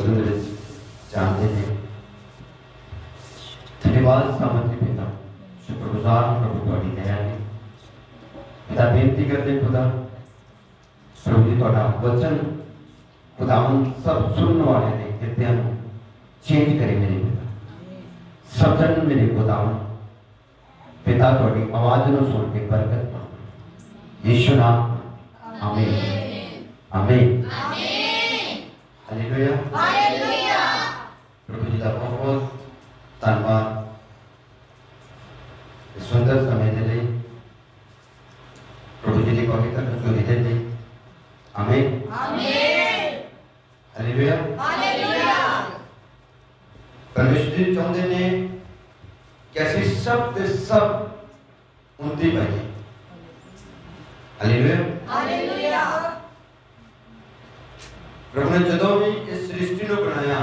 ਉਹਦੇ ਵਿੱਚ ਜਾਣਦੇ ਨੇ ਧੰਨਵਾਦ ਸਮਝਦੇ ਪਿਤਾ ਸ਼ੁਕਰਗੁਜ਼ਾਰ ਹਾਂ ਪ੍ਰਭੂ ਤੁਹਾਡੀ ਦਇਆ ਦੀ ਪਿਤਾ ਬੇਨਤੀ ਕਰਦੇ ਖੁਦਾ ਪ੍ਰਭੂ ਜੀ ਤੁਹਾਡਾ ਵਚਨ ਖੁਦਾਵੰ ਸਭ ਸੁਣਨ ਵਾਲੇ ਦੇ ਹਿਰਦਿਆਂ ਨੂੰ ਚੇਂਜ ਕਰੇ ਮੇਰੇ ਪਿਤਾ ਸਮਝਣ ਮੇਰੇ ਖੁਦਾਵੰ ਪਿਤਾ ਤੁਹਾਡੀ ਆਵਾਜ਼ ਨੂੰ ਸੁਣ ਕੇ ਬਰਕਤ ਪਾਓ ਯੀਸ਼ੂ ਨਾਮ ਆਮੀਨ ਆਮੀਨ ਹਾਲੇਲੂਇਆ ਪ੍ਰਭੂ ਜੀ ਦਾ ਬਹੁਤ ਬਹੁਤ ਧੰਨਵਾਦ ਇਸ ਸੁੰਦਰ ਸਮੇਂ ਦੇ ਲਈ ਪ੍ਰਭੂ ਜੀ ਦੀ ਪਵਿੱਤਰ ਹਜ਼ੂਰੀ ਦੇ ਲਈ ਆਮੀਨ ਹਾਲੇਲੂਇਆ ਪਰਮੇਸ਼ਰ ਜੀ ਚਾਹੁੰਦੇ ਨੇ ਕਿ ਅਸੀਂ ਸਭ ਦੇ ਸਭ ਉਨਦੀ ਪਾਈਏ ਹਾਲੇਲੂਇਆ ਪ੍ਰਭੂ ਨੇ ਜਦੋਂ ਵੀ ਇਸ ਸ੍ਰਿਸ਼ਟੀ ਨੂੰ ਬਣਾਇਆ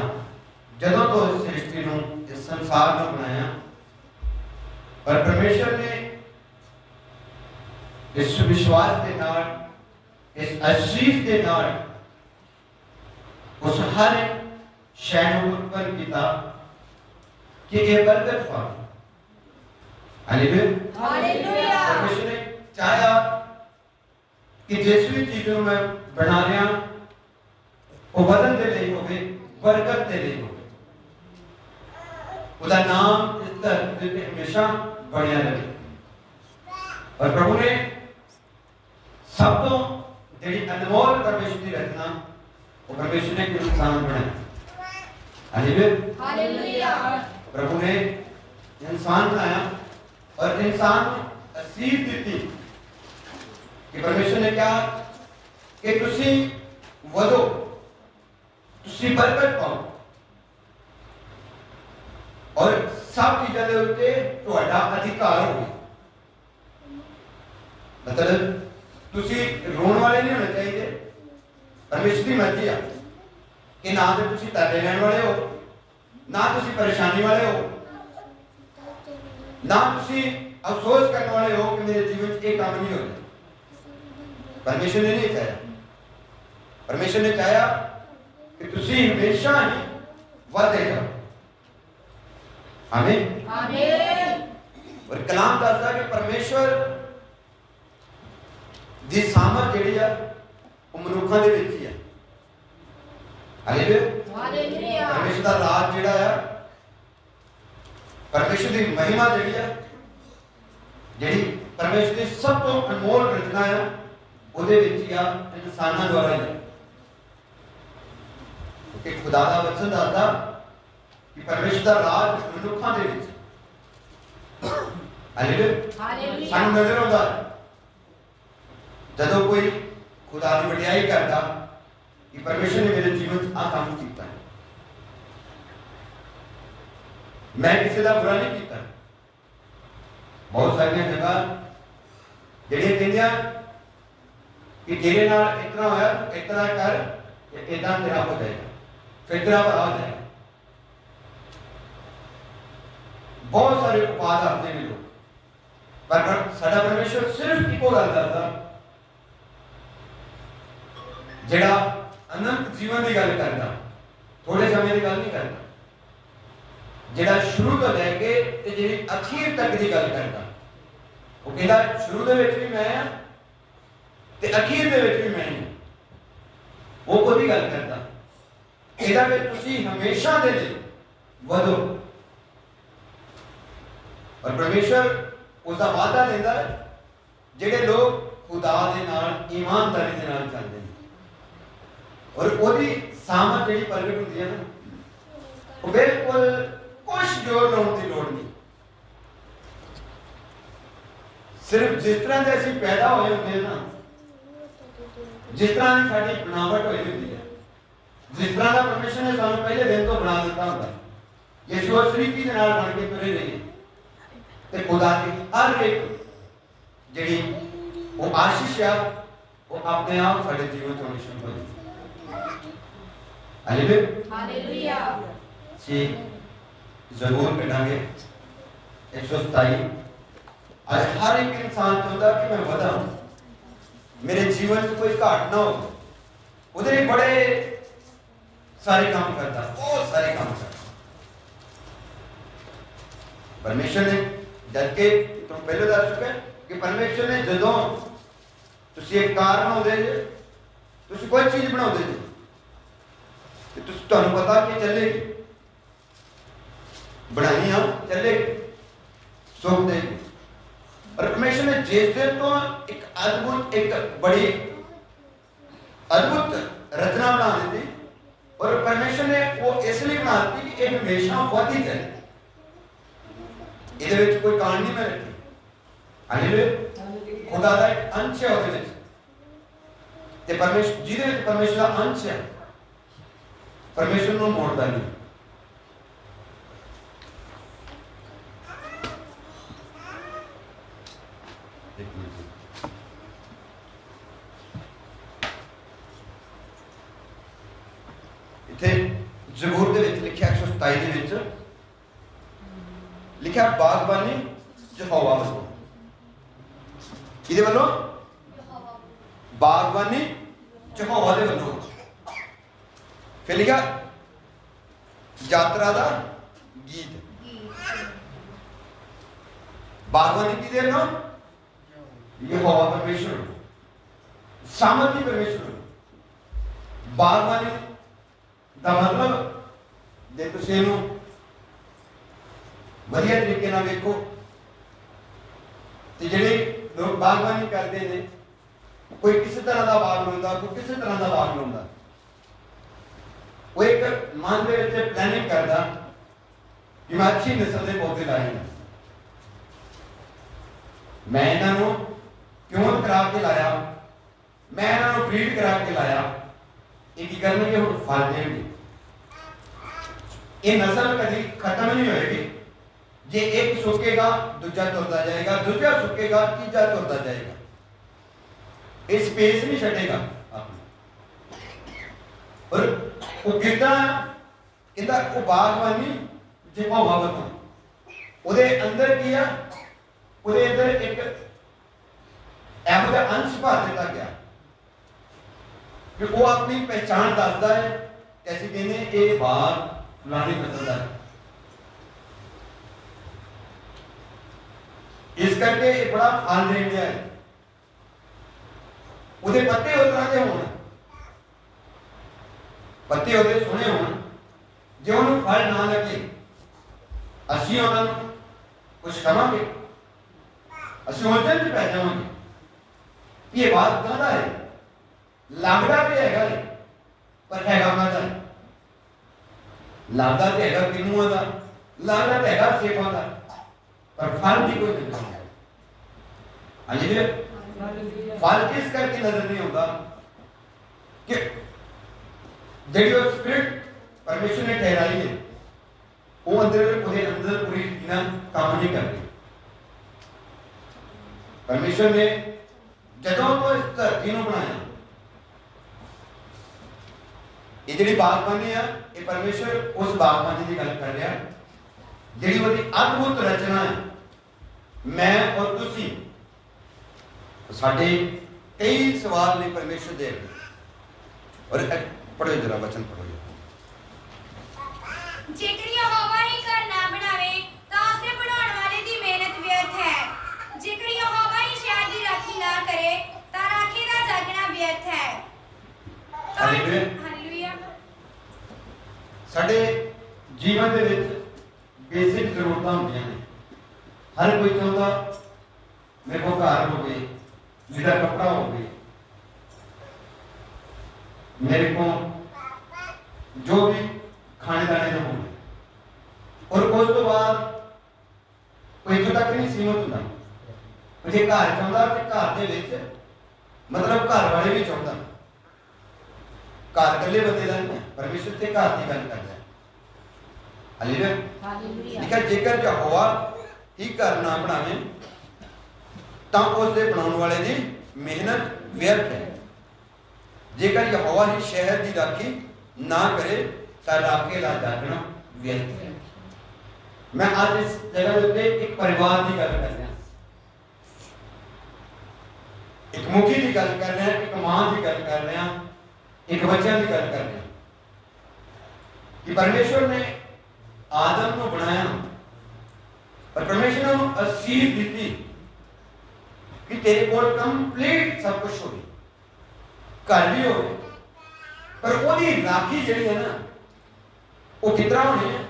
ਜਦੋਂ ਤੋਂ ਇਸ ਸ੍ਰਿਸ਼ਟੀ ਨੂੰ ਇਸ ਸੰਸਾਰ ਨੂੰ ਬਣਾਇਆ ਪਰ ਪਰਮੇਸ਼ਰ ਨੇ ਇਸ ਵਿਸ਼ਵਾਸ ਦੇ ਨਾਲ ਇਸ ਅਸ਼ੀਸ਼ ਦੇ ਨਾਲ ਉਸ ਹਰ ਸ਼ੈ ਨੂੰ ਉਤਪਨ ਕੀਤਾ ਕਿ ਇਹ ਬਰਕਤ ਪਾ ਹਾਲੇਲੂਇਆ ਪਰਮੇਸ਼ਰ ਨੇ ਚਾਹਿਆ ਕਿ ਜਿਸ ਵੀ ਚੀਜ਼ ਨੂੰ ਮੈਂ ਬਣਾ ਰਿਹਾ ਉਹ ਵਧਣ ਦੇ ਲਈ ਹੋਵੇ ਬਰਕਤ ਦੇ ਲਈ ਹੋਵੇ ਉਹਦਾ ਨਾਮ ਇਸ ਧਰਤੀ ਤੇ ਹਮੇਸ਼ਾ ਬਣਿਆ ਰਹੇ ਔਰ ਪ੍ਰਭੂ ਨੇ ਸਭ ਤੋਂ ਜਿਹੜੀ ਅਨਮੋਲ ਪਰਮੇਸ਼ਰ ਦੀ ਰਚਨਾ ਉਹ ਪਰਮੇਸ਼ਰ ਨੇ ਇੱਕ ਇਨਸਾਨ ਬਣਾਇਆ ਹਾਲੇਲੂਇਆ ਪ੍ਰਭੂ ਨੇ ਇਨਸਾਨ ਬਣਾਇਆ ਔਰ ਇਨਸਾਨ ਨੂੰ ਅਸੀਸ ਦਿੱਤੀ ਕਿ ਪਰਮੇਸ਼ਰ ਨੇ ਕਿਹਾ ਕਿ ਤੁਸੀਂ ਵਧੋ ਤੁਸੀਂ ਬਰਕਤ ਪਾਓ ਔਰ ਸਭ ਚੀਜ਼ਾਂ ਦੇ ਉੱਤੇ ਤੁਹਾਡਾ ਅਧਿਕਾਰ ਹੋਵੇ ਮਤਲਬ ਤੁਸੀਂ ਰੋਣ ਵਾਲੇ ਨਹੀਂ ਹੋਣੇ ਚਾਹੀਦੇ ਪਰਮੇਸ਼ਰ ਦੀ ਮਰਜ਼ੀ ਆ ਕਿ ਨਾ ਤੇ ਤੁਸੀਂ ਤਰਲੇ ਲੈਣ ਵਾਲੇ ਹੋ ਨਾ ਤੁਸੀਂ ਪਰੇਸ਼ਾਨੀ ਵਾਲੇ ਹੋ ਨਾ ਤੁਸੀਂ ਅਫਸੋਸ ਕਰਨ ਵਾਲੇ ਹੋ ਕਿ ਮੇਰੇ ਜੀਵਨ 'ਚ ਇਹ ਕੰਮ ਨਹੀਂ ਹੋਇਆ ਪਰਮੇਸ਼ਰ ਨੇ ਨਹੀਂ ਚਾਹਿਆ ਪਰਮੇਸ਼ਰ ਨੇ ਚਾਹਿਆ ਕਿ ਤੁਸੀਂ ਹਮੇਸ਼ਾ ਹੀ ਵਧਦੇ ਜਾਓ ਆਮੀਨ। ਔਰ ਕਲਾਮ ਦੱਸਦਾ ਕਿ ਪਰਮੇਸ਼ਰ ਦੀ ਸਾਮਰ ਜਿਹੜੀ ਆ ਉਹ ਮਨੁੱਖਾਂ ਦੇ ਵਿੱਚ ਹੀ ਆ। ਹਾਲੇਲੂਇਆ ਪਰਮੇਸ਼ਰ ਦਾ ਰਾਜ ਜਿਹੜਾ ਆ ਪਰਮੇਸ਼ਰ ਦੀ ਮਹਿਮਾ ਜਿਹੜੀ ਆ ਜਿਹੜੀ ਪਰਮੇਸ਼ਰ ਦੀ ਸਭ ਤੋਂ ਅਨਮੋਲ ਰਚਨਾ ਆ ਉਹਦੇ ਵਿੱਚ ਹੀ ਆ ਇਨਸਾਨਾਂ ਦੁਆਰਾ ਹੀ ਕਿ ਖੁਦਾ ਦਾ ਵਚਨ ਦੱਸਦਾ ਕਿ ਪਰਮੇਸ਼ਰ ਦਾ ਰਾਜ ਮਨੁੱਖਾਂ ਦੇ ਵਿੱਚ। ਹਾਲੇਲੂਇਆ ਸਾਨੂੰ ਨਜ਼ਰ ਆਉਂਦਾ। ਜਦੋਂ ਕੋਈ ਖੁਦਾ ਦੀ ਵਡਿਆਈ ਕਰਦਾ ਕਿ ਪਰਮੇਸ਼ਰ ਨੇ ਮੇਰੇ ਜੀਵਨ 'ਚ ਆਹ ਕੰਮ ਕੀਤਾ। ਮੈਂ ਕਿਸੇ ਦਾ ਬੁਰਾ ਨਹੀਂ ਕੀਤਾ। ਬਹੁਤ ਸਾਰੀਆਂ ਜਗ੍ਹਾ ਜਿਹੜੀਆਂ ਕਹਿੰਦੀਆਂ ਕਿ ਤੇਰੇ ਨਾਲ ਇਤਨਾ ਹੋਇਆ ਇਤਨਾ ਕਰ ਤੇ ਇਦਾਂ ਤੇਰਾ ਹੋ ਜਾਏਗਾ। ਫਿਰ ਤੇਰਾ ਬਹੁਤ ਸਾਰੇ ਉਪਾਅ ਦੱਸਦੇ ਨੇ ਲੋਕ ਪਰ ਸਾਡਾ ਪਰਮੇਸ਼ਰ ਸਿਰਫ ਇੱਕੋ ਗੱਲ ਕਰਦਾ ਜਿਹੜਾ ਅਨੰਤ ਜੀਵਨ ਦੀ ਗੱਲ ਕਰਦਾ ਥੋੜੇ ਸਮੇਂ ਦੀ ਗੱਲ ਨਹੀਂ ਕਰਦਾ ਜਿਹੜਾ ਸ਼ੁਰੂ ਤੋਂ ਲੈ ਕੇ ਤੇ ਜਿਹੜੀ ਅਖੀਰ ਤੱਕ ਦੀ ਗੱਲ ਕਰਦਾ ਉਹ ਕਹਿੰਦਾ ਸ਼ੁਰੂ ਦੇ ਵਿੱਚ ਵੀ ਮੈਂ ਆ ਤੇ ਅਖੀਰ ਦੇ ਵਿੱਚ ਵੀ ਮੈਂ ਹਾਂ ਉਹ ਕੋਈ ਗੱਲ ਕਰਦਾ ਇਹਦਾ ਵਿੱਚ ਤੁਸੀਂ ਹਮੇਸ਼ਾ ਦੇ ਲਈ ਵਧੋ। ਔਰ ਪਰਮੇਸ਼ਰ ਉਸ ਦਾ ਵਾਅਦਾ ਦਿੰਦਾ ਹੈ, ਜਿਹੜੇ ਲੋਕ ਖੁਦਾ ਦੇ ਨਾਲ, ਇਮਾਨਦਾਰੀ ਦੇ ਨਾਲ ਚੱਲਦੇ ਨੇ। ਔਰ ਉਹਦੀ ਸਾਮਤ ਜਿਹੜੀ ਪ੍ਰਗਟ ਹੁੰਦੀ ਹੈ ਨਾ, ਉਹ ਬਿਲਕੁਲ ਕੁਝ ਜੋਰ ਲਾਉਣ ਦੀ ਲੋੜ ਨਹੀਂ। ਸਿਰਫ ਜਿਸ ਤਰ੍ਹਾਂ ਦੇ ਅਸੀਂ ਪੈਦਾ ਹੋਏ ਹੁੰਦੇ ਹਾਂ ਨਾ, ਜਿਸ ਤਰ੍ਹਾਂ ਦੀ ਸਾਡੀ ਬਣਾਵਟ ਹੋਈ ਹੁੰਦੀ ਹੈ। ਜਿਸ ਤਰ੍ਹਾਂ ਦਾ ਪਰਮੇਸ਼ਰ ਨੇ ਸਾਨੂੰ ਪਹਿਲੇ ਦਿਨ ਤੋਂ ਬਣਾ ਦਿੱਤਾ ਹੁੰਦਾ ਹੈ ਯਿਸੂ ਉਸ ਰੀਤੀ ਦੇ ਨਾਲ ਬਣ ਕੇ ਤੁਰੇ ਰਹੀਏ ਤੇ ਖੁਦਾ ਦੀ ਹਰ ਇੱਕ ਜਿਹੜੀ ਉਹ ਆਸ਼ੀਸ਼ ਆ ਉਹ ਆਪਣੇ ਆਪ ਸਾਡੇ ਜੀਵਨ ਤੋਂ ਨਿਸ਼ਚਿਤ ਹੋ ਜਾਂਦੀ ਹਾਲੇਲੂਇਆ ਜੀ ਜ਼ਰੂਰ ਕਰਾਂਗੇ 127 ਅੱਜ ਹਰ ਇੱਕ ਇਨਸਾਨ ਚਾਹੁੰਦਾ ਕਿ ਮੈਂ ਵਧਾਂ ਮੇਰੇ ਜੀਵਨ 'ਚ ਕੋਈ ਘਾਟ ਨਾ ਹੋਵੇ ਉਹਦੇ ਲਈ ਬੜੇ ਸਾਰੇ ਕੰਮ ਕਰਦਾ ਉਹ ਸਾਰੇ ਕੰਮ ਕਰਦਾ ਪਰਮੇਸ਼ਰ ਨੇ ਜਦ ਕਿ ਤੁਹਾਨੂੰ ਪਹਿਲੇ ਦੱਸ ਚੁੱਕਾ ਕਿ ਪਰਮੇਸ਼ਰ ਨੇ ਜਦੋਂ ਤੁਸੀਂ ਇੱਕ ਕਾਰ ਬਣਾਉਂਦੇ ਜੇ ਤੁਸੀਂ ਕੋਈ ਚੀਜ਼ ਬਣਾਉਂਦੇ ਜੇ ਤੇ ਤੁਸੀਂ ਤੁਹਾਨੂੰ ਪਤਾ ਕਿ ਚੱਲੇਗੀ ਬਣਾਈ ਆ ਚੱਲੇਗੀ ਸੁੱਖ ਦੇਗੀ ਪਰ ਪਰਮੇਸ਼ਰ ਨੇ ਜਿਸ ਦਿਨ ਤੋਂ ਇੱਕ ਅਦਭੁਤ ਇੱਕ ਬੜੀ ਅਦਭੁਤ ਰਚਨਾ ਬਣਾ ਦਿੱਤੀ ਔਰ ਪਰਮੇਸ਼ਰ ਨੇ ਉਹ ਇਸ ਲਈ ਬਣਾ ਦਿੱਤੀ ਕਿ ਇਹ ਹਮੇਸ਼ਾ ਵਧੀ ਜਾਏ ਇਹਦੇ ਵਿੱਚ ਕੋਈ ਕਾਣ ਨਹੀਂ ਮੈਂ ਰੱਖੀ ਹਾਲੇਲੂਇਆ ਖੁਦਾ ਦਾ ਇੱਕ ਅੰਸ਼ ਹੈ ਉਹਦੇ ਵਿੱਚ। ਤੇ ਪਰਮੇਸ਼ਰ ਜਿਹਦੇ ਵਿੱਚ ਪਰਮੇਸ਼ਰ ਦਾ ਅੰਸ਼ ਹੈ ਪਰਮੇਸ਼ਰ ਨੂੰ ਮੋੜਦਾ ਨਹੀਂ ਇੱਕ ਮਿੰਟ ਇੱਥੇ ਜ਼ਬੂਰ ਦੇ ਵਿੱਚ ਲਿਖਿਆ 127 ਦੇ ਵਿੱਚ ਲਿਖਿਆ ਬਾਗਬਾਨੀ ਯਹੋਵਾ ਵੱਲੋਂ ਕਿਹਦੇ ਵੱਲੋਂ ਬਾਗਬਾਨੀ ਯਹੋਵਾ ਦੇ ਵੱਲੋਂ ਫਿਰ ਲਿਖਿਆ ਯਾਤਰਾ ਦਾ ਗੀਤ ਬਾਗਬਾਨੀ ਕਿਹਦੇ ਵੱਲੋਂ ਯਹੋਵਾ ਪਰਮੇਸ਼ਰ ਸਾਮਰਥੀ ਪਰਮੇਸ਼ਰ ਬਾਗਬਾਨੀ ਦਾ ਮਤਲਬ ਜੇ ਤੁਸੀਂ ਇਹਨੂੰ ਵਧੀਆ ਤਰੀਕੇ ਨਾਲ ਵੇਖੋ, ਤੇ ਜਿਹੜੇ ਲੋਕ ਬਾਗਬਾਨੀ ਕਰਦੇ ਨੇ, ਕੋਈ ਕਿਸੇ ਤਰ੍ਹਾਂ ਦਾ ਬਾਗ ਲਾਉਂਦਾ ਕੋਈ ਕਿਸੇ ਤਰ੍ਹਾਂ ਦਾ ਬਾਗ ਲਾਉਂਦਾ ਉਹ ਇੱਕ ਮਨ ਦੇ ਵਿੱਚ ਪਲੈਨਿੰਗ ਕਰਦਾ ਕਿ ਮੈਂ ਅੱਛੀ ਨਸਲ ਦੇ ਪੌਦੇ ਲਾਏ ਨੇ। ਮੈਂ ਇਹਨਾਂ ਨੂੰ ਕਿਉਂ ਕਰਾ ਕੇ ਲਾਇਆ? ਮੈਂ ਇਹਨਾਂ ਨੂੰ ਬਰੀਡ ਕਰਾ ਕੇ ਲਾਇਆ? ਇਹ ਕੀ ਕਰਨਗੇ ਹੁਣ? ਫਲ ਦੇਣਗੇ। ਇਹ ਨਸਲ ਕਦੀ ਖਤਮ ਨਹੀਂ ਹੋਏਗੀ। ਜੇ ਇੱਕ ਸੁੱਕੇਗਾ, ਦੂਜਾ ਤੁਰਦਾ ਜਾਏਗਾ, ਦੂਜਾ ਸੁੱਕੇਗਾ, ਤੀਜਾ ਤੁਰਦਾ ਜਾਏਗਾ। ਇਹ ਸਪੇਸ ਨਹੀਂ ਛੱਡੇਗਾ ਆਪਣੀ। ਉਹ ਕਿੱਦਾਂ, ਇਹਦਾ ਉਹ ਬਾਗਬਾਨੀ ਜੇ ਭਾਵਾ ਬਤਾ ਉਹਦੇ ਅੰਦਰ ਕੀ ਆ? ਉਹਦੇ ਅੰਦਰ ਇੱਕ ਇਹੋ ਜਿਹਾ ਅੰਸ਼ ਭਰ ਦਿੱਤਾ ਗਿਆ। ਕਿ ਉਹ ਆਪਣੀ ਪਹਿਚਾਣ ਦੱਸਦਾ ਹੈ ਕਿ ਅਸੀਂ ਕਹਿੰਦੇ ਇਹ ਬਾਗ ਫਲਾਣੀ ਨਸਲ ਦਾ ਹੈ। ਇਸ ਕਰਕੇ ਇਹ ਬੜਾ ਫਲ ਦੇਣ ਹੈ। ਉਹਦੇ ਪੱਤੇ ਉਸ ਤਰ੍ਹਾਂ ਦੇ ਹੋਣ। ਪੱਤੇ ਉਹਦੇ ਸੋਹਣੇ ਹੋਣ। ਜੇ ਉਹਨੂੰ ਫਲ ਨਾ ਲੱਗੇ, ਅਸੀਂ ਉਹਨਾਂ ਨੂੰ ਕੁਝ ਕਵਾਂਗੇ। ਅਸੀਂ ਉਲਝਣ ਚ ਪੈ ਜਾਵਾਂਗੇ। ਵੀ ਇਹ ਬਾਤ ਕਾਹਦਾ ਹੈ। ਲੱਗਦਾ ਤੇ ਹੈਗਾ ਹੈ, ਪਰ ਹੈਗਾ ਕਾਹਦਾ ਹੈ ਲੱਗਦਾ ਤੇ ਹੈਗਾ ਕਿਨੂਆਂ ਦਾ ਲੱਗਦਾ ਤੇ ਹੈਗਾ ਸੇਫਾਂ ਦਾ ਪਰ ਫਲ ਦੀ ਕੋਈ ਨਹੀਂ ਹੈ ਹਾਂਜੀ ਜੀ ਫਲ ਕਿਸ ਕਰਕੇ ਨਜ਼ਰ ਨਹੀਂ ਆਉਂਦਾ ਕਿ ਜਿਹੜੀ ਉਹ ਸਪਿਰਿਟ ਪਰਮੇਸ਼ਰ ਨੇ ਠਹਿਰਾਈ ਹੈ ਉਹ ਅੰਦਰ ਉਹਦੇ ਅੰਦਰ ਪੂਰੀ ਨਾ ਕੰਮ ਨਹੀਂ ਕਰਦੀ ਪਰਮੇਸ਼ਰ ਨੇ ਜਦੋਂ ਤੋਂ ਇਸ ਧਰਤੀ ਨੂੰ ਬਣਾਇਆ ਇਹ ਜਿਹੜੀ ਬਾਗਬਾਨੀ ਆ ਇਹ ਪਰਮੇਸ਼ਰ ਉਸ ਬਾਗਬਾਨੀ ਦੀ ਗੱਲ ਕਰ ਰਿਹਾ। ਜਿਹੜੀ ਉਹਦੀ ਅਦਭੁਤ ਰਚਨਾ ਹੈ ਮੈਂ ਔਰ ਤੁਸੀਂ ਸਾਡੇ ਕਈ ਸਵਾਲ ਨੇ ਪਰਮੇਸ਼ਰ ਦੇ। ਔਰ ਪੜੋ ਜਰਾ ਵਚਨ ਪੜੋ ਜੇਕਰ ਯਹੋਵਾ ਹੀ ਘਰ ਨਾ ਬਣਾਵੇ ਤਾਂ ਉਸਦੇ ਬਣਾਉਣ ਵਾਲੇ ਦੀ ਮਿਹਨਤ ਵਿਅਰਥ ਹੈ। ਜੇਕਰ ਯਹੋਵਾ ਹੀ ਸ਼ਹਿਰ ਦੀ ਰਾਖੀ ਨਾ ਕਰੇ ਤਾਂ ਰਾਖੀ ਦਾ ਜਾਗਣਾ ਵਿਅਰਥ ਹੈ। ਹਾਲੇਲੂਇਆ। ਸਾਡੇ ਜੀਵਨ ਦੇ ਵਿੱਚ ਬੇਸਿਕ ਜ਼ਰੂਰਤਾਂ ਹੁੰਦੀਆਂ ਨੇ। ਹਰ ਕੋਈ ਚਾਹੁੰਦਾ, ਮੇਰੇ ਕੋਲ ਘਰ ਹੋਵੇ ਮੇਰਾ ਕੱਪੜਾ ਹੋਵੇ ਮੇਰੇ ਕੋਲ ਜੋ ਵੀ ਖਾਣੇ ਦਾਣੇ ਦਾ ਹੋਵੇ। ਔਰ ਉਸ ਤੋਂ ਬਾਅਦ ਕੋਈ ਇੱਥੋਂ ਤੱਕ ਨਹੀਂ ਸੀਮਤ ਹੁੰਦਾ। ਉਹ ਜੇ ਘਰ ਚਾਹੁੰਦਾ ਤੇ ਘਰ ਦੇ ਵਿੱਚ ਮਤਲਬ ਘਰ ਵਾਲੇ ਵੀ ਚਾਹੁੰਦਾ। ਘਰ ਇਕੱਲੇ ਬੰਦੇ ਦਾ ਨਹੀਂ। ਹੈ ਪਰਮੇਸ਼ਰ ਤੇ ਘਰ ਦੀ ਗੱਲ ਕਰਦਾ ਹੈ। ਹਾਲੇਲੂਇਆ। ਲਿਖਿਆ ਜੇਕਰ ਯਹੋਵਾ ਹੀ ਘਰ ਨਾ ਬਣਾਵੇ ਤਾਂ ਉਸ ਦੇ ਬਣਾਉਣ ਵਾਲੇ ਦੀ ਮਿਹਨਤ ਵਿਅਰਥ ਹੈ। ਜੇਕਰ ਯਹੋਵਾ ਹੀ ਸ਼ਹਿਰ ਦੀ ਰਾਖੀ ਨਾ ਕਰੇ ਤਾਂ ਰਾਖੇ ਲਾ ਜਾਗਣਾ ਵਿਅਰਥ ਹੈ। ਮੈਂ ਅੱਜ ਇਸ ਜਗ੍ਹਾ ਦੇ ਉੱਤੇ ਇੱਕ ਪਰਿਵਾਰ ਦੀ ਗੱਲ ਕਰ ਰਿਹਾ ਇੱਕ ਮੁਖੀ ਦੀ ਗੱਲ ਕਰ ਰਿਹਾ ਇੱਕ ਮਾਂ ਦੀ ਗੱਲ ਕਰ ਰਿਹਾ ਇੱਕ ਬੱਚਿਆਂ ਦੀ ਗੱਲ ਕਰ ਰਿਹਾ ਕਿ ਪਰਮੇਸ਼ਵਰ ਨੇ ਆਦਮ ਨੂੰ ਬਣਾਇਆ ਪਰ ਪਰਮੇਸ਼ਵਰ ਨੂੰ ਅਸੀਸ ਦਿੱਤੀ ਕਿ ਤੇਰੇ ਕੋਲ ਕੰਪਲੀਟ ਸਭ ਕੁਝ ਹੋਵੇ ਘਰ ਵੀ ਹੋਵੇ ਪਰ ਉਹਦੀ ਰਾਖੀ ਜਿਹੜੀ ਹੈ ਨਾ ਉਹ ਕਿਤਰਾ ਹੋਣੀ ਹੈ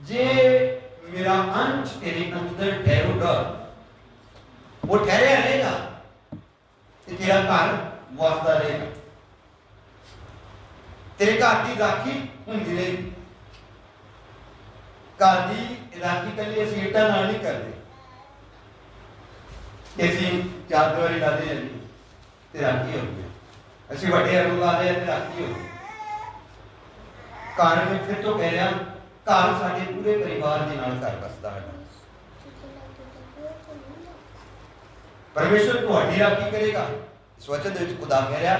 ਜੇ ਮੇਰਾ ਅੰਸ਼ ਤੇਰੇ ਅੰਦਰ ਠਹਿਰੂਗਾ ਉਹ ਠਹਿਰਿਆ ਰਹੇਗਾ ਤੇ ਤੇਰਾ ਘਰ ਵਸਦਾ ਰਹੇਗਾ ਤੇਰੇ ਘਰ ਦੀ ਰਾਖੀ ਹੁੰਦੀ ਰਹੀ। ਘਰ ਦੀ ਰਾਖੀ ਕੱਲੀ ਅਸੀਂ ਇੱਟਾਂ ਨਾਲ ਨਹੀਂ ਕਰਦੇ। ਅਸੀਂ ਚਾਰ ਦੀਵਾਰੀ ਲਾਦੇ ਜਾਂਦੀ। ਤੇ ਰਾਖੀ ਹੋ ਗਈ। ਅਸੀਂ ਵੱਡੇ ਅਰੂ ਲਾਦੇ ਆ ਤੇ ਰਾਖੀ ਹੋ ਗਈ। ਘਰ ਮੈਂ ਫਿਰ ਤੋਂ ਕਹਿ ਰਿਹਾ, ਘਰ ਸਾਡੇ ਪੂਰੇ ਪਰਿਵਾਰ ਦੇ ਨਾਲ ਘਰ ਵਸਦਾ ਹੈ। ਪਰਮੇਸ਼ਰ ਤੁਹਾਡੀ ਰਾਖੀ ਕਰੇਗਾ। ਇਸ ਵਚਨ ਦੇ ਵਿੱਚ ਖੁਦਾ ਕਹਿ ਰਿਹਾ,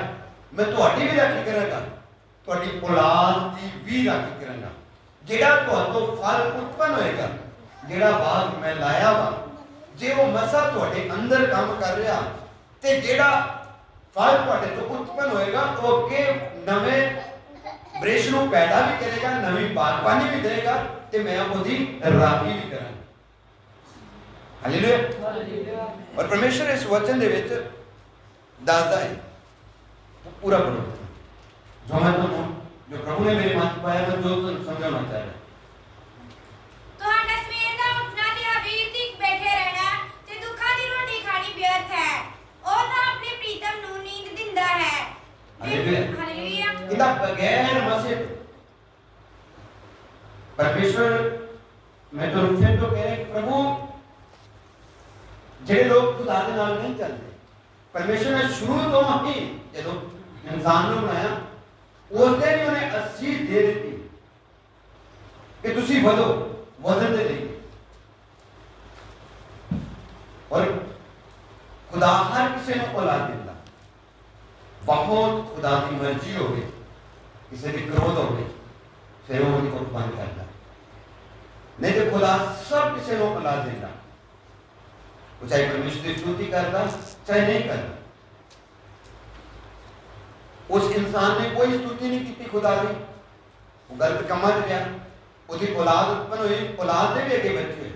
ਮੈਂ ਤੁਹਾਡੀ ਵੀ ਰਾਖੀ ਕਰਾਂਗਾ। ਤੁਹਾਡੀ ਔਲਾਦ ਦੀ ਵੀ ਰਾਖੀ ਕਰਾਂਗਾ ਜਿਹੜਾ ਤੁਹਾਤੋਂ ਫਲ ਉਤਪਨ ਹੋਏਗਾ ਜਿਹੜਾ ਬਾਗ ਮੈਂ ਲਾਇਆ ਵਾ ਜੇ ਉਹ ਮਸਾ ਤੁਹਾਡੇ ਅੰਦਰ ਕੰਮ ਕਰ ਰਿਹਾ ਤੇ ਜਿਹੜਾ ਫਲ ਤੁਹਾਡੇ ਤੋਂ ਉਤਪਨ ਹੋਏਗਾ ਉਹ ਅੱਗੇ ਨਵੇਂ ਬ੍ਰਿਸ਼ ਨੂੰ ਪੈਦਾ ਵੀ ਕਰੇਗਾ ਨਵੀਂ ਬਾਗਬਾਨੀ ਵੀ ਦੇਗਾ ਤੇ ਮੈਂ ਉਹਦੀ ਰਾਖੀ ਵੀ ਕਰਾਂਗਾ। ਹਾਲੇਲੂਇਆ ਔਰ ਪਰਮੇਸ਼ਰ ਇਸ ਵਚਨ ਦੇ ਵਿੱਚ ਦੱਸਦਾ ਹੈ ਪੂਰਾ ਪੜੋ ਜੋ ਮੈਂ ਤੁਹਾਨੂੰ ਜੋ ਪ੍ਰਭੂ ਨੇ ਮੇਰੇ ਮਨ 'ਚ ਪਾਇਆ ਮੈਂ ਜੋ ਤੁਹਾਨੂੰ ਸਮਝਾਉਣਾ ਚਾਹ ਰਿਹਾ ਤੁਹਾਡਾ ਸਵੇਰ ਦਾ ਉੱਠਣਾ ਤੇ ਅਵੀਰ ਤੀਕ ਬੈਠੇ ਰਹਿਣਾ ਤੇ ਦੁੱਖਾਂ ਦੀ ਰੋਟੀ ਖਾਣੀ ਵਿਅਰਥ ਹੈ ਉਹ ਤਾਂ ਆਪਣੇ ਪ੍ਰੀਤਮ ਨੂੰ ਨੀਂਦ ਦਿੰਦਾ ਹੈ ਹਾਲੇਲੂਇਆ। ਹਾਲੇਲੂਇਆ ਇਹਦਾ ਬਗੈਰ ਮਸਜਿਦ ਪਰਮੇਸ਼ਵਰ ਮੈਂ ਤੁਹਾਨੂੰ ਫਿਰ ਤੋਂ ਕਹਿ ਰਿਹਾ ਕਿ ਪ੍ਰਭੂ ਜਿਹੜੇ ਲੋਕ ਖੁਦਾ ਦੇ ਨਾਲ ਨਹੀਂ ਚੱਲਦੇ ਪਰਮੇਸ਼ਵਰ ਨੇ ਸ਼ੁਰੂ ਤੋਂ ਹੀ ਜਦੋਂ ਇਨਸਾਨ ਨੂੰ ਬਣਾਇਆ ਉਸ ਦਿਨ ਹੀ ਉਹਨੇ ਅਸੀਸ ਦੇ ਦਿੱਤੀ ਕਿ ਤੁਸੀਂ ਵਧੋ ਵਧਣ ਦੇ ਲਈ ਔਰ ਖੁਦਾ ਹਰ ਕਿਸੇ ਨੂੰ ਔਲਾਦ ਦਿੰਦਾ ਬਹੁਤ ਖੁਦਾ ਦੀ ਮਰਜ਼ੀ ਹੋਵੇ ਕਿਸੇ ਦੀ ਕ੍ਰੋਧ ਹੋਵੇ ਫਿਰ ਉਹ ਉਹਦੀ ਕੁੱਟ ਬੰਦ ਕਰਦਾ ਨਹੀਂ ਤੇ ਖੁਦਾ ਸਭ ਕਿਸੇ ਨੂੰ ਔਲਾਦ ਦਿੰਦਾ ਉਹ ਚਾਹੇ ਪਰਮੇਸ਼ਰ ਦੀ ਸਤੁਤੀ ਕਰਦਾ ਚਾਹੇ ਨਹੀਂ ਕਰਦਾ ਉਸ ਇਨਸਾਨ ਨੇ ਕੋਈ ਸਤੁਤੀ ਨਹੀਂ ਕੀਤੀ ਖੁਦਾ ਦੀ ਉਹ ਗਲਤ ਕੰਮਾਂ 'ਚ ਗਿਆ ਉਹਦੀ ਔਲਾਦ ਉਤਪਨ ਹੋਈ ਔਲਾਦ ਦੇ ਵੀ ਅੱਗੇ ਬੱਚੇ ਹੋਏ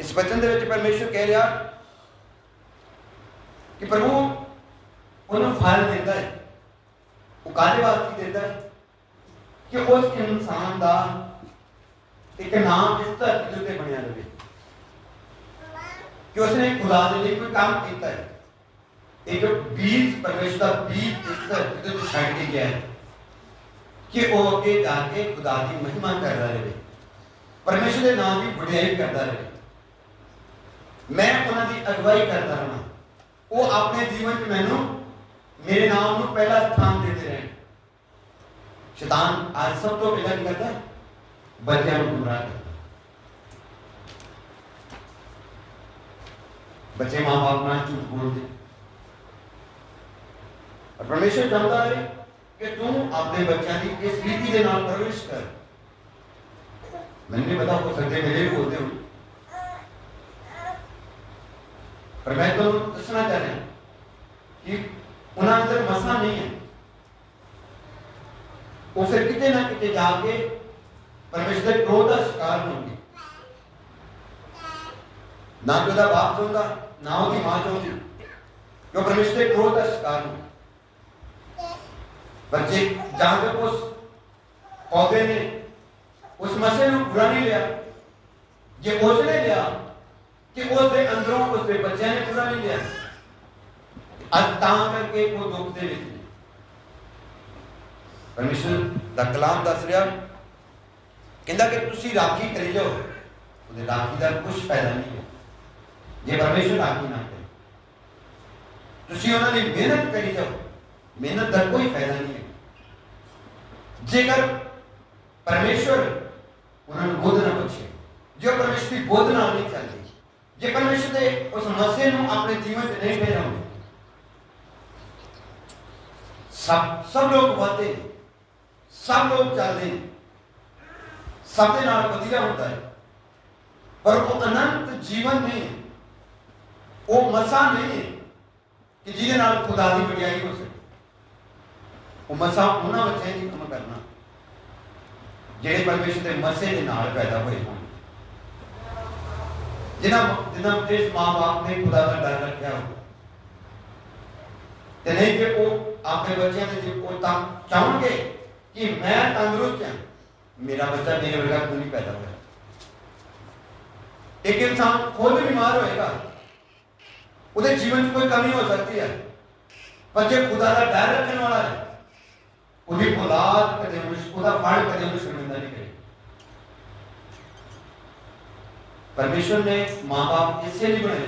ਇਸ ਬਚਨ ਦੇ ਵਿੱਚ ਪਰਮੇਸ਼ਰ ਕਹਿ ਰਿਹਾ ਕਿ ਪ੍ਰਭੂ ਉਹਨੂੰ ਫਲ ਦਿੰਦਾ ਹੈ ਉਹ ਕਾਹਦੇ ਵਾਸਤੇ ਦਿੰਦਾ ਹੈ ਕਿ ਉਸ ਇਨਸਾਨ ਦਾ ਇੱਕ ਨਾਮ ਇਸ ਧਰਤੀ ਦੇ ਉੱਤੇ ਬਣਿਆ ਰਹੇ ਕਿ ਉਸਨੇ ਖੁਦਾ ਦੇ ਲਈ ਕੋਈ ਕੰਮ ਕੀਤਾ ਹੈ ਇੱਕ ਬੀਜ, ਪਰਮੇਸ਼ਰ ਦਾ ਬੀਜ ਇਸ ਧਰਤੀ ਦੇ ਉੱਤੇ ਛੱਡ ਕੇ ਗਿਆ ਹੈ ਕਿ ਉਹ ਅੱਗੇ ਜਾ ਕੇ ਖੁਦਾ ਦੀ ਮਹਿਮਾ ਕਰਦਾ ਰਹੇ। ਪਰਮੇਸ਼ਰ ਦੇ ਨਾਮ ਦੀ ਵਡਿਆਈ ਕਰਦਾ ਰਹੇ। ਮੈਂ ਉਹਨਾਂ ਦੀ ਅਗਵਾਈ ਕਰਦਾ ਰਹਾਂ। ਉਹ ਆਪਣੇ ਜੀਵਨ 'ਚ ਮੈਨੂੰ ਮੇਰੇ ਨਾਮ ਨੂੰ ਪਹਿਲਾ ਸਥਾਨ ਦਿੰਦੇ ਰਹਿਣ। ਸ਼ੈਤਾਨ ਅੱਜ ਸਭ ਤੋਂ ਪਹਿਲਾਂ ਕੀ ਕਰਦਾ ਹੈ? ਬੱਚਿਆਂ ਨੂੰ ਗੁੰਮਰਾਹ ਕਰਦਾ ਬੱਚੇ ਮਾਂ-ਬਾਪ ਨਾਲ ਝੂਠ ਬੋਲਦੇ। ਪਰਮੇਸ਼ਰ ਚਾਹੁੰਦਾ ਹੈ ਕਿ ਤੂੰ ਆਪਣੇ ਬੱਚਿਆਂ ਦੀ ਇਸ ਰੀਤੀ ਦੇ ਨਾਲ ਪਰਵਰਿਸ਼ ਕਰ। ਮੈਨੂੰ ਨਹੀਂ ਪਤਾ ਹੋ ਸਕਦੇ ਮੇਰੇ ਵੀ ਬੋਲਦੇ ਹੋ ਪਰ ਮੈਂ ਤੁਹਾਨੂੰ ਦੱਸਣਾ ਚਾਹ ਰਿਹਾ ਕਿ ਉਹਨਾਂ ਅੰਦਰ ਮਸਾ ਨਹੀਂ ਹੈ। ਉਹ ਫਿਰ ਕਿਤੇ ਨਾ ਕਿਤੇ ਜਾ ਕੇ ਪਰਮੇਸ਼ਰ ਦੇ ਕ੍ਰੋਧ ਦਾ ਸ਼ਿਕਾਰ ਹੋਣਗੇ। ਨਾ ਕਿ ਉਹਦਾ ਬਾਪ ਚਾਹੁੰਦਾ, ਨਾ ਉਹਦੀ ਮਾਂ ਚਾਹੁੰਦੀ। ਉਹ ਪਰਮੇਸ਼ਰ ਦੇ ਕ੍ਰੋਧ ਦਾ ਸ਼ਿਕਾਰ ਹੋਣਗੇ। ਬੱਚੇ ਜਾਂ ਤੱਕ ਉਸ ਪੌਦੇ ਨੇ ਉਸ ਮਸੇ ਨੂੰ ਬੁਰਾ ਨਹੀਂ ਲਿਆ, ਜੇ ਉਸ ਨੇ ਲਿਆ ਕਿ ਉਸ ਦੇ ਅੰਦਰੋਂ ਉਸ ਦੇ ਬੱਚਿਆਂ ਨੇ ਪੂਰਾ ਨਹੀਂ ਲਿਆ, ਅੱਜ ਤਾਂ ਕਰਕੇ ਉਹ ਦੁੱਖ ਦੇ ਵਿੱਚ ਨੇ। ਪਰਮੇਸ਼ਰ ਦਾ ਕਲਾਮ ਦੱਸ ਰਿਹਾ, ਕਹਿੰਦਾ ਕਿ ਤੁਸੀਂ ਰਾਖੀ ਕਰੀ ਜਾਓ, ਉਹਦੇ ਰਾਖੀ ਦਾ ਕੁਝ ਫਾਇਦਾ ਨਹੀਂ ਹੈ। ਜੇ ਪਰਮੇਸ਼ਰ ਰਾਖੀ ਨਾ ਕਰੇ, ਤੁਸੀਂ ਉਹਨਾਂ ਦੀ ਮਿਹਨਤ ਕਰੀ ਜਾਓ, ਮਿਹਨਤ ਦਾ ਕੋਈ ਫਾਇਦਾ ਨਹੀਂ ਹੈ। ਜੇਕਰ ਪਰਮੇਸ਼ਰ ਉਹਨਾਂ ਨੂੰ ਬੋਧ ਨਾ ਬਖਸ਼ੇ ਜੋ ਪਰਮੇਸ਼ਰ ਦੀ ਬੋਧ ਨਾਲ ਨਹੀਂ ਚੱਲਦੀ, ਜੇ ਪਰਮੇਸ਼ਰ ਦੇ ਉਸ ਮਸੇ ਨੂੰ ਆਪਣੇ ਜੀਵਨ 'ਚ ਨਹੀਂ ਪਹਿਰਾਉਂਦੇ ਸਭ ਸਭ ਲੋਕ ਵਾਦੇ ਨੇ, ਸਭ ਲੋਕ ਚੱਲਦੇ ਨੇ, ਸਭ ਦੇ ਨਾਲ ਵਧੀਆ ਹੁੰਦਾ ਹੈ, ਪਰ ਉਹ ਅਨੰਤ ਜੀਵਨ ਨਹੀਂ ਹੈ, ਉਹ ਮਸਾ ਨਹੀਂ ਹੈ ਕਿ ਜਿਹਦੇ ਨਾਲ ਖੁਦਾ ਦੀ ਵਡਿਆਈ ਹੋ ਸਕੇ। ਉਹ ਮਸਾ ਉਹਨਾਂ ਬੱਚਿਆਂ ਦੀ ਕੰਮ ਕਰਨਾ। ਜਿਹੜੇ ਪਰਮੇਸ਼ਰ ਦੇ ਮਸੇ ਦੇ ਨਾਲ ਪੈਦਾ ਹੋਏ ਹੋਣ। ਜਿਨ੍ਹਾਂ ਜਿਨ੍ਹਾਂ ਜਿਸ ਮਾਂ-ਬਾਪ ਨੇ ਖੁਦਾ ਦਾ ਡਰ ਰੱਖਿਆ ਹੋ ਤੇ ਨਹੀਂ ਕਿ ਉਹ ਆਪਣੇ ਬੱਚਿਆਂ ਦੇ ਜੇ ਉਹ ਤਾਂ ਚਾਹਣਗੇ ਕਿ ਮੈਂ ਤੰਦਰੁਸਤ ਹਾਂ, ਮੇਰਾ ਬੱਚਾ ਮੇਰੇ ਵਰਗਾ ਕਿਉਂ ਨਹੀਂ ਪੈਦਾ ਹੋਇਆ। ਇੱਕ ਇਨਸਾਨ ਖੁਦ ਬਿਮਾਰ ਹੋਏਗਾ, ਉਹਦੇ ਜੀਵਨ 'ਚ ਕੋਈ ਕਮੀ ਹੋ ਸਕਦੀ ਹੈ। ਪਰ ਜੇ ਖੁਦਾ ਦਾ ਡਰ ਰੱਖਣ ਵਾਲਾ ਹੈ ਉਹਦੀ ਔਲਾਦ ਕਦੇ ਉਹਨੂੰ ਉਹਦਾ ਫਲ ਕਦੇ ਉਹਨੂੰ ਸ਼ਰਮਿੰਦਾ ਨਹੀਂ ਕਰੇ ਪਰਮੇਸ਼ਰ ਨੇ ਮਾਂ-ਬਾਪ ਇਸੇ ਲਈ ਬਣਾਏ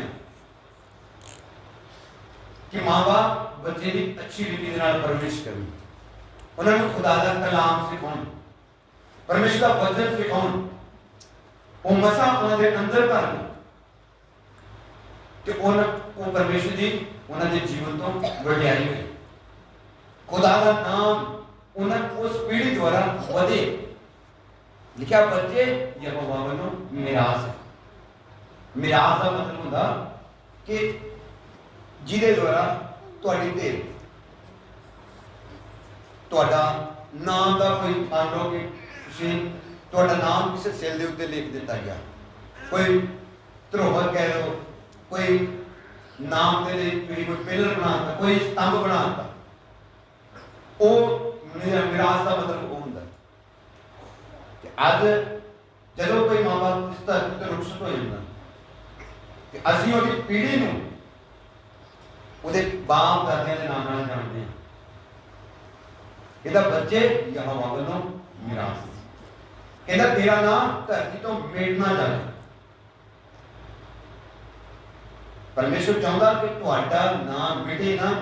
ਕਿ ਮਾਂ-ਬਾਪ ਬੱਚੇ ਦੀ ਅੱਛੀ ਰੀਤੀ ਦੇ ਨਾਲ ਪਰਵਰਿਸ਼ ਕਰਨ। ਉਹਨਾਂ ਨੂੰ ਖੁਦਾ ਦਾ ਕਲਾਮ ਸਿਖਾਉਣ। ਪਰਮੇਸ਼ਰ ਦਾ ਵਚਨ ਸਿਖਾਉਣ। ਉਹ ਮਸਾ ਉਹਨਾਂ ਦੇ ਅੰਦਰ ਕਰਨ ਤੇ ਉਹਨਾਂ ਉਹ ਪਰਮੇਸ਼ਰ ਦੀ ਉਹਨਾਂ ਦੇ ਜੀਵਨ ਤੋਂ ਵਡਿਆਈ ਹੋਏ। ਖੁਦਾ ਦਾ ਨਾਮ ਉਹਨਾਂ ਉਸ ਪੀੜ੍ਹੀ ਦੁਆਰਾ ਵਧੇ। ਲਿਖਿਆ ਬੱਚੇ ਯਹੋਵਾ ਵੱਲੋਂ ਮਿਰਾਸ ਮਿਰਾਸ ਦਾ ਮਤਲਬ ਹੁੰਦਾ ਕਿ ਜਿਹਦੇ ਦੁਆਰਾ ਤੁਹਾਡੀ ਤੇ ਤੁਹਾਡਾ ਨਾਮ ਦਾ ਕੋਈ ਮੰਨ ਲਓ ਕਿ ਤੁਸੀਂ ਤੁਹਾਡਾ ਨਾਮ ਕਿਸੇ ਸੈੱਲ ਦੇ ਉੱਤੇ ਲਿਖ ਦਿੱਤਾ ਗਿਆ। ਕੋਈ ਧਰੋਹਰ ਕਹਿ ਲਓ, ਕੋਈ ਨਾਮ ਦੇ ਲਈ ਤੁਸੀਂ ਕੋਈ ਪਿਲਰ ਬਣਾਤਾ ਕੋਈ ਸਤੰਭ ਬਣਾਤਾ ਉਹ ਮੇਰਾ ਮਿਰਾਸ ਦਾ ਮਤਲਬ ਉਹ ਹੁੰਦਾ। ਕਿ ਅੱਜ ਜਦੋਂ ਕੋਈ ਮਾਂ-ਬਾਪ ਇਸ ਧਰਤੀ ਤੇ ਰੁਖਸਤ ਹੋ ਜਾਂਦਾ ਕਿ ਅਸੀਂ ਉਹਦੀ ਪੀੜ੍ਹੀ ਨੂੰ ਉਹਦੇ ਬਾਪ ਦਾਦਿਆਂ ਦੇ ਨਾਮ ਨਾਲ ਜਾਣਦੇ ਹਾਂ। ਇਹਦਾ ਬੱਚੇ ਯਹੋਵਾ ਵੱਲੋਂ ਮਿਰਾਸ ਕਹਿੰਦਾ, ਤੇਰਾ ਨਾਮ ਧਰਤੀ ਤੋਂ ਮਿਟਣਾ ਜਾਵੇ। ਪਰਮੇਸ਼ਰ ਚਾਹੁੰਦਾ ਕਿ ਤੁਹਾਡਾ ਨਾਮ ਮਿਟੇ ਨਾ,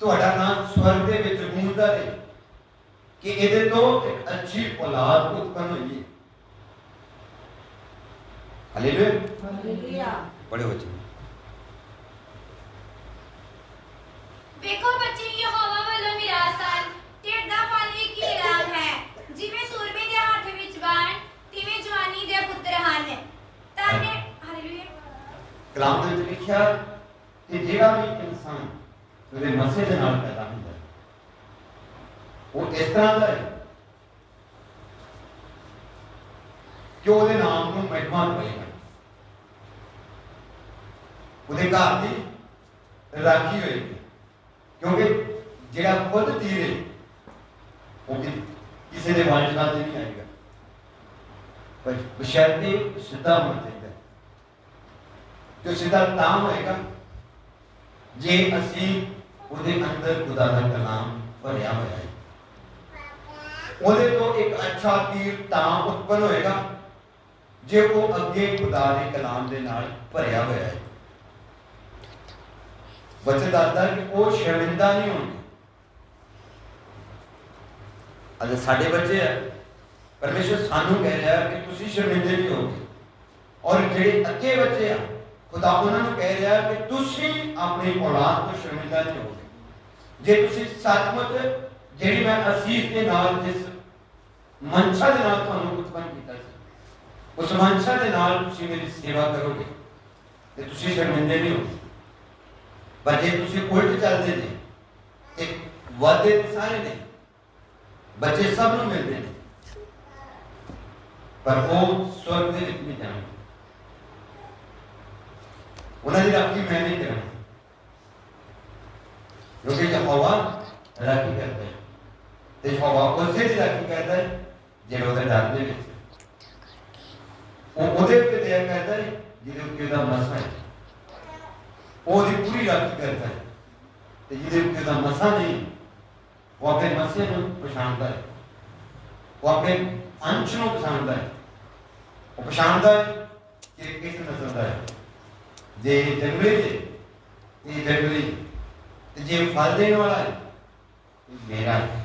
ਤੁਹਾਡਾ ਨਾਮ ਸਵਰਗ ਦੇ ਵਿੱਚ ਗੂੰਜਦਾ ਰਹੇ। ਕਿ ਇਹਦੇ ਤੋਂ ਇੱਕ ਅੱਛੀ ਔਲਾਦ ਉਤਪੰਨ ਹੋਈ ਹਾਲੇਲੂਇਆ ਹਾਲੇਲੂਇਆ ਬੜੇ ਬੱਚੇ ਵੇਖੋ ਬੱਚੇ ਯਹੋਵਾ ਵੱਲੋਂ ਮਿਰਾਸ ਹਨ। ਢਿੱਡ ਦਾ ਫਲ ਇਨਾਮ ਹੈ? ਜਿਵੇਂ ਸੂਰਮੇ ਦੇ ਹੱਥ ਵਿੱਚ ਬਾਣ ਤਿਵੇਂ ਜਵਾਨੀ ਦੇ ਪੁੱਤਰ ਹਨ। ਤਾਨੇ ਹਾਲੇਲੂਇਆ ਕਲਾਮ ਦੇ ਵਿੱਚ ਲਿਖਿਆ ਕਿ ਜਿਹੜਾ ਵੀ ਇਨਸਾਨ ਉਹਦੇ ਮਸੇ ਦੇ ਨਾਲ ਪੈਦਾ ਹੁੰਦਾ ਹੈ ਉਹ ਇਸ ਤਰ੍ਹਾਂ ਦਾ ਹੈ ਕਿ ਉਹਦੇ ਨਾਮ ਨੂੰ ਮਹਿਮਾ ਹੋਏਗਾ ਉਹਦੇ ਘਰ ਦੀ ਰਾਖੀ ਹੋਏਗੀ। ਕਿਉਂਕਿ ਜਿਹੜਾ ਖੁਦ ਤੀਰੇ, ਉਹ ਕਿਸੇ ਦੇ ਵੰਸ਼ ਨਾਲ ਨਹੀਂ ਆਏਗਾ। ਪਰ ਬਸ਼ਰਤੇ ਸਿੱਧਾ ਹੋਣਾ ਚਾਹੀਦਾ ਜੋ ਸਿੱਧਾ ਤਾਂ ਹੋਏਗਾ ਜੇ ਅਸੀਂ ਉਹਦੇ ਅੰਦਰ ਖੁਦਾ ਦਾ ਕਲਾਮ ਭਰਿਆ ਹੋਇਆ ਹੈ। ਉਹਦੇ ਤੋਂ ਇੱਕ ਅੱਛਾ ਤੀਰ ਤਾਂ ਉਤਪਨ ਹੋਏਗਾ, ਜੇ ਉਹ ਅੱਗੇ ਖੁਦਾ ਦੇ ਕਲਾਮ ਦੇ ਨਾਲ ਭਰਿਆ ਹੋਇਆ ਹੈ। ਬੱਚੇ ਦੱਸਦਾ ਕਿ ਉਹ ਸ਼ਰਮਿੰਦਾ ਨਹੀਂ ਹੋਣਗੇ ਅਜੇ ਸਾਡੇ ਬੱਚੇ ਆ, ਪਰਮੇਸ਼ਰ ਸਾਨੂੰ ਕਹਿ ਰਿਹਾ ਕਿ ਤੁਸੀਂ ਸ਼ਰਮਿੰਦੇ ਨਹੀਂ ਹੋਗੇ ਔਰ ਜਿਹੜੇ ਅੱਗੇ ਬੱਚੇ ਆ, ਖੁਦਾ ਉਹਨਾਂ ਨੂੰ ਕਹਿ ਰਿਹਾ ਕਿ ਤੁਸੀਂ ਆਪਣੀ ਔਲਾਦ ਤੋਂ ਸ਼ਰਮਿੰਦਾ ਨਹੀਂ ਹੋਗੇ ਜੇ ਤੁਸੀਂ ਸੱਚਮੁੱਚ ਜਿਹੜੀ ਮੈਂ ਅਸੀਸ ਦੇ ਨਾਲ ਜਿਸ ਮਨਸ਼ਾ ਦੇ ਨਾਲ ਤੁਹਾਨੂੰ ਉਤਪੰਨ ਕੀਤਾ ਸੀ ਉਸ ਮਨਸ਼ਾ ਦੇ ਨਾਲ ਤੁਸੀਂ ਮੇਰੀ ਸੇਵਾ ਕਰੋਗੇ ਤੇ ਤੁਸੀਂ ਸ਼ਰਮਿੰਦੇ ਨਹੀਂ ਹੋਗੇ ਪਰ ਜੇ ਤੁਸੀਂ ਉਲਟ ਚੱਲਦੇ ਨੇ ਤੇ ਵਾਅਦੇ ਤੇ ਸਾਰੇ ਨੇ ਬੱਚੇ ਸਭ ਨੂੰ ਮਿਲਦੇ ਨੇ ਪਰ ਉਹ ਸਵਰਗ ਦੇ ਵਿੱਚ ਨਹੀਂ ਜਾਣਗੇ ਉਹਨਾਂ ਦੀ ਰਾਖੀ ਮੈਂ ਨਹੀਂ ਕਰਾਂ ਕਿਉਂਕਿ ਯਹੋਵਾ ਰਾਖੀ ਕਰਦਾ ਹੈ ਤੇ ਯਹੋਵਾ ਉਸੇ ਦੀ ਰਾਖੀ ਕਰਦਾ ਹੈ ਜਿਹੜੇ ਉਹਦੇ ਡਰ ਦੇ ਵਿੱਚ। ਉਹ ਉਹਦੇ ਉੱਤੇ ਦਇਆ ਕਰਦਾ ਹੈ ਜਿਹਦੇ ਉੱਤੇ ਉਹਦਾ ਮਸਾ ਹੈ ਉਹਦੀ ਪੂਰੀ ਰਾਖੀ ਕਰਦਾ ਹੈ ਤੇ ਜਿਹਦੇ ਉੱਤੇ ਉਹਦਾ ਮਸਾ ਨਹੀਂ, ਉਹ ਆਪਣੇ ਮਸੇ ਨੂੰ ਪਛਾਣਦਾ ਹੈ ਉਹ ਆਪਣੇ ਅੰਸ਼ ਨੂੰ ਪਛਾਣਦਾ ਹੈ ਉਹ ਪਛਾਣਦਾ ਹੈ ਕਿ ਕਿਸ ਨਸਲ ਦਾ ਹੈ ਜੇ ਜੰਗਲੀ ਤੇ ਇਹ ਜੰਗਲੀ ਤੇ ਜੇ ਫਲ ਦੇਣ ਵਾਲਾ ਹੈ ਮੇਰਾ ਹੈ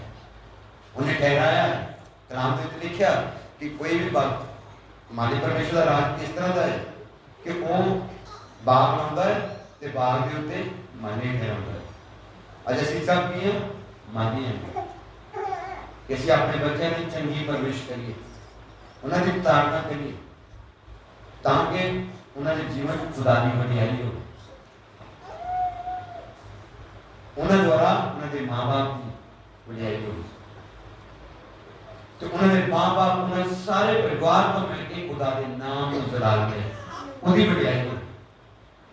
ਉਹਨੇ ਠਹਿਰਾਇਆ ਹੈ ਕਲਾਮ ਦੇ ਵਿੱਚ ਲਿਖਿਆ ਕਿ ਕੋਈ ਵੀ ਬਾਤ ਮਾਲਿਕ ਪਰਮੇਸ਼ਰ ਦਾ ਰਾਜ ਇਸ ਤਰ੍ਹਾਂ ਦਾ ਹੈ ਕਿ ਉਹ ਬਾਗ ਲਾਉਂਦਾ ਹੈ ਤੇ ਬਾਗ ਦੇ ਉੱਤੇ ਮਾਨੇ ਠਹਿਰਾਉਂਦਾ ਹੈ। ਅੱਜ ਅਸੀਂ ਸਭ ਕੀ ਹਾਂ? ਮਾਨੀ ਹਾਂ। ਕਿ ਅਸੀਂ ਆਪਣੇ ਬੱਚਿਆਂ ਦੀ ਚੰਗੀ ਪਰਵਰਿਸ਼ ਕਰੀਏ, ਉਹਨਾਂ ਦੀ ਤਾੜਨਾ ਕਰੀਏ, ਤਾਂ ਕਿ ਉਹਨਾਂ ਦੇ ਜੀਵਨ 'ਚ ਖੁਦਾ ਦੀ ਵਡਿਆਈ ਹੋਵੇ। ਉਹਨਾਂ ਦੁਆਰਾ ਉਹਨਾਂ ਦੇ ਮਾਪੇ ਦੀ ਵਡਿਆਈ ਹੋਵੇ। ਤੇ ਉਹਨਾਂ ਦੇ ਮਾਂ-ਬਾਪ ਉਹਨਾਂ ਦੇ ਸਾਰੇ ਪਰਿਵਾਰ ਤੋਂ ਮਿਲ ਕੇ ਖੁਦਾ ਦੇ ਨਾਮ ਨੂੰ ਜਲਾਲ ਦੇ ਉਹਦੀ ਵਡਿਆਈ ਹੋ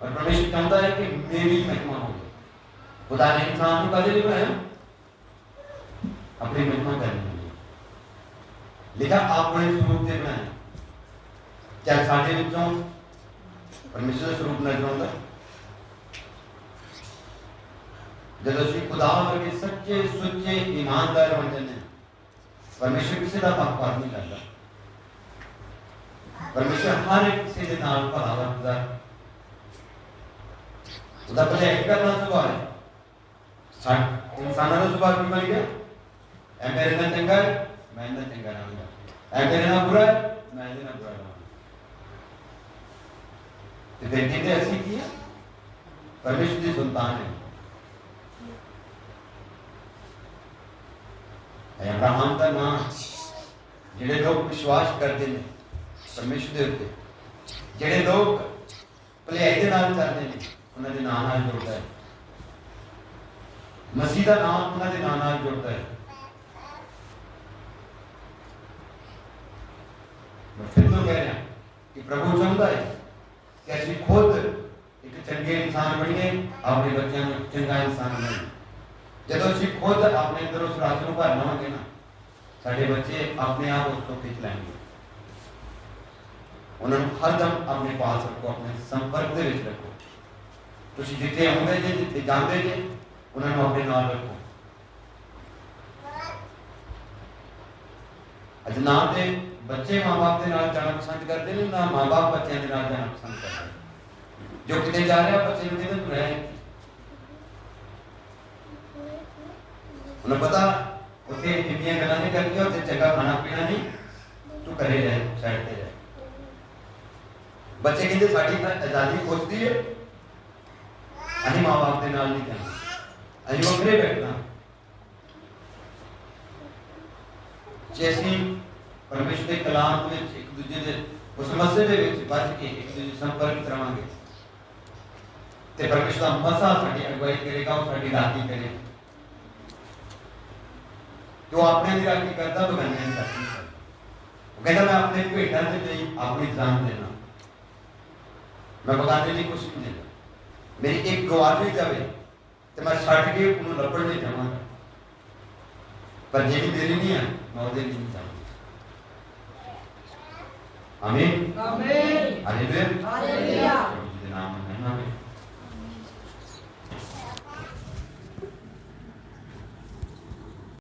ਪਰ ਪਰਮੇਸ਼ਰ ਚਾਹੁੰਦਾ ਹੈ ਕਿ ਮੇਰੀ ਮਹਿਮਾ ਹੋਵੇ ਖੁਦਾ ਨੇ ਇਨਸਾਨ ਨੂੰ ਕਦੇ ਨਹੀਂ ਬਣਾਇਆ ਆਪਣੀ ਮਹਿਮਾ ਕਰਨੀ ਹੈ ਲਿਖਾ ਆਪਣੇ ਸਰੂਪ ਤੇ ਬਣਾਇਆ ਚਾਹੇ ਸਾਡੇ ਵਿੱਚੋਂ ਪਰਮੇਸ਼ਰ ਦਾ ਸਰੂਪ ਨਜ਼ਰ ਆਉਂਦਾ ਹੈ। ਜਦੋਂ ਅਸੀਂ ਖੁਦਾ ਵਰਗੇ ਸੱਚੇ ਸੁੱਚੇ ਇਮਾਨਦਾਰ ਬਣ ਜਾਂਦੇ ਹਾਂ ਪਰਮੇਸ਼ਰ ਕਿਸੇ ਦਾ ਪੱਖਪਾਤ ਨਹੀਂ ਕਰਦਾ। ਪਰਮੇਸ਼ਰ ਹਰ ਇੱਕ ਕਿਸੇ ਦੇ ਨਾਲ ਭਲਾ ਵਰਤਦਾ। ਉਹਦਾ ਭਲਾਈ ਕਰਨਾ ਸੁਭਾਅ ਹੈ। ਸਾ ਇਨਸਾਨਾਂ ਦਾ ਸੁਭਾਅ ਕੀ ਬਣ ਗਿਆ? ਐ ਮੇਰੇ ਨਾਲ ਚੰਗਾ ਮੈਂ ਇਹਦਾ ਚੰਗਾ ਰਹਾਂਗਾ ਐ ਮੇਰੇ ਨਾਲ ਬੁਰਾ ਮੈਂ ਇਹਦੇ ਨਾਲ ਬੁਰਾ ਰਹਾਂਗਾ ਤੇ ਫਿਰ ਕਹਿੰਦੇ ਅਸੀਂ ਕੀ ਆ? ਪਰਮੇਸ਼ਰ ਦੀ ਸੰਤਾਨ ਹੈ। ਇਹ ਅਬਰਾਹਮ ਦਾ ਨਾਂ ਜਿਹੜੇ ਲੋਕ ਵਿਸ਼ਵਾਸ ਕਰਦੇ ਨੇ ਪਰਮੇਸ਼ਰ ਦੇ ਉੱਤੇ। ਜਿਹੜੇ ਲੋਕ ਭਲਾਈ ਦੇ ਨਾਲ ਚੱਲਦੇ ਨੇ, ਉਹਨਾਂ ਦੇ ਨਾਂ ਨਾਲ ਜੁੜਦਾ ਹੈ। ਮਸੀਹ ਦਾ ਨਾਮ ਉਹਨਾਂ ਦੇ ਨਾਂ ਨਾਲ ਜੁੜਦਾ ਹੈ। ਮੈਂ ਫਿਰ ਤੋਂ ਕਹਿ ਰਿਹਾ ਕਿ ਪ੍ਰਭੂ ਚਾਹੁੰਦਾ ਹੈ ਕਿ ਅਸੀਂ ਖੁਦ ਇੱਕ ਚੰਗੇ ਇਨਸਾਨ ਬਣੀਏ, ਆਪਣੇ ਬੱਚਿਆਂ ਨੂੰ ਚੰਗਾ ਇਨਸਾਨ ਬਣਾਈਏ ਜਦੋਂ ਅਸੀਂ ਖੁਦ ਆਪਣੇ ਅੰਦਰ ਉਸ ਰਸ ਨੂੰ ਭਰ ਲਵਾਂਗੇ ਨਾ, ਸਾਡੇ ਬੱਚੇ ਆਪਣੇ ਆਪ ਉਸ ਤੋਂ ਖਿੱਚ ਲੈਣਗੇ। ਉਹਨਾਂ ਨੂੰ ਹਰਦਮ ਆਪਣੇ ਪਾਸ ਰੱਖੋ ਆਪਣੇ ਸੰਪਰਕ ਦੇ ਵਿੱਚ ਰੱਖੋ। ਤੁਸੀਂ ਜਿੱਥੇ ਆਉਂਦੇ ਜੇ, ਜਿੱਥੇ ਜਾਂਦੇ ਜੇ, ਉਹਨਾਂ ਨੂੰ ਆਪਣੇ ਨਾਲ ਰੱਖੋ। ਅੱਜ ਨਾ ਤੇ ਬੱਚੇ ਮਾਪੇ ਦੇ ਨਾਲ ਜਾਣਾ ਪਸੰਦ ਕਰਦੇ ਨੇ, ਨਾ ਮਾਪੇ ਬੱਚਿਆਂ ਦੇ ਨਾਲ ਜਾਣਾ ਪਸੰਦ ਕਰਦੇ ਨੇ। ਜੋ ਕਿਤੇ ਜਾ ਰਿਹਾ, ਬੱਚੇ ਨੂੰ ਕਹਿੰਦੇ ਰਹਿ ਉਹਨੂੰ ਪਤਾ, ਉੱਥੇ ਜਿੰਨੀਆਂ ਗੱਲਾਂ ਨਹੀਂ ਕਰਨੀਆਂ, ਉੱਥੇ ਚੰਗਾ ਖਾਣਾ ਪੀਣਾ ਨਹੀਂ, ਤੂੰ ਕਰੇ ਰਹਿ ਸਾਈਡ ਤੇ ਰਹਿ। ਬੱਚੇ ਕਹਿੰਦੇ, ਸਾਡੀ ਤਾਂ ਆਜ਼ਾਦੀ ਖੁਸ਼ਦੀ ਹੈ ਅਸੀਂ ਮਾਪੇ ਦੇ ਨਾਲ ਨਹੀਂ ਕਰਨਾ ਅਸੀਂ ਵੱਖਰੇ ਬੈਠਣਾ। ਜੇ ਅਸੀਂ ਪਰਮੇਸ਼ਰ ਦੇ ਕਲਾਮ ਵਿੱਚ ਇੱਕ ਦੂਜੇ ਦੇ, ਉਸ ਮਸਲੇ ਦੇ ਵਿੱਚ ਬਚ ਕੇ ਇੱਕ ਦੂਜੇ ਸੰਪਰਕ ਕਰਾਵਾਂਗੇ ਤੇ ਪਰਮੇਸ਼ਰ ਦਾ ਮਸਾ ਸਾਡੀ ਅਗਵਾਈ ਕਰੇਗਾ, ਉਹ ਸਾਡੀ ਰਾਖੀ ਕਰੇਗਾ। ਜੋ ਆਪਣੇ ਦੀ ਰਾਖੀ ਕਰਦਾ ਉਹ ਬੰਦੇ ਦੀ ਰਾਖੀ ਕਰਦਾ ਉਹ ਕਹਿੰਦਾ ਮੈਂ ਆਪਣੇ ਭੇਟਾਂ ਦੇ ਲਈ ਆਪਣੀ ਜਾਨ ਦੇਣਾ। ਮੈਂ ਬਗਾਨੇ ਲਈ ਕੁਝ ਨਹੀਂ ਦੇਣਾ। ਮੇਰੀ ਇੱਕ ਗਵਾਰ ਵੀ ਜਾਵੇ ਤੇ ਮੈਂ ਛੱਡ ਕੇ ਉਹਨੂੰ ਲੱਭਣ ਨਹੀਂ ਜਾਵਾਂਗਾ। ਪਰ ਜਿਹੜੀ ਮੇਰੀ ਨਹੀਂ ਹੈ ਮੈਂ ਉਹਦੇ ਲਈ ਨਹੀਂ ਜਾਵਾਂਗਾ। ਆਮੀਨ। Amen. Hallelujah Hallelujah.